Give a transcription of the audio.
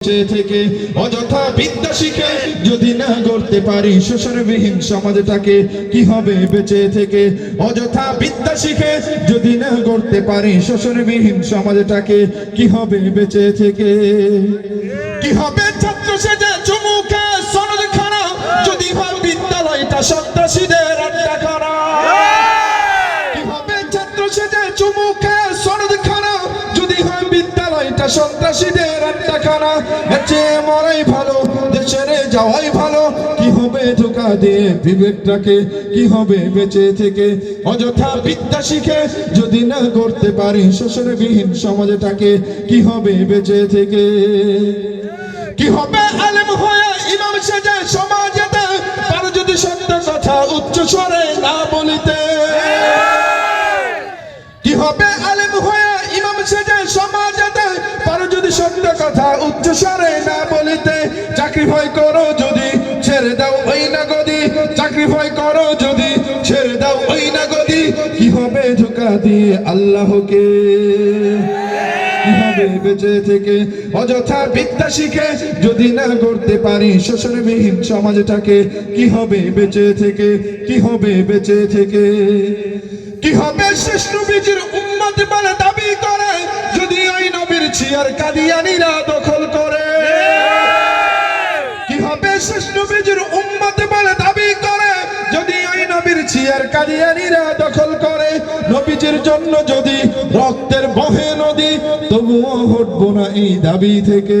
থেকে অযথা বিদ্যা শিখে যদি না করতে পারি শোষণবিহীন সমাজটাকে, কি হবে বেঁচে থেকে? অযথা বিদ্যা শিখে যদি না করতে পারি শোষণবিহীন সমাজটাকে, কি হবে বেঁচে থেকে? কি হবে ছাত্র সেজে চুমুকে সন্ত্রাসীদের চেয়ে মরাই ভালো, দেশের যাওয়াই ভালো। কি হবে ধোকা দিয়ে বিবেকটাকে? কি হবে বেঁচে থেকে? অযথা বিদ্যা শিখে যদি না করতে পারি সমাজটাকে, কি হবে বেঁচে থেকে? কি হবে আলেম হয়ে ইমাম সেজে পারো যদি সত্য কথা উচ্চ স্বরে না বলিতে। কি হবে আলেম হয়ে কথা উচ্চ স্বরে না বলিতে চাকরি ভয় করো যদি, ছেড়ে দাও ওই না গদি চাকরি ভয় করো যদি, ছেড়ে দাও ওই না গদি কি হবে ধোকা দিয়ে আল্লাহকে? অযথা বিদ্যা শিখে যদি না করতে পারি সমাজটাকে, কি হবে বেঁচে থেকে? কি হবে বেঁচে থেকে? কি হবে শেষ নবীজির উম্মত বলে দাবি চিয়ার কাদিয়ানিরা দখল করে। কীভাবে শেষ নবীজির উম্মত বলে দাবি করে? যদি ওই নবীর চিয়ার কাদিয়ানিরা দখল করে নবীজির জন্য যদি রক্তের বহে নদী তবুও হটবো না এই দাবি থেকে।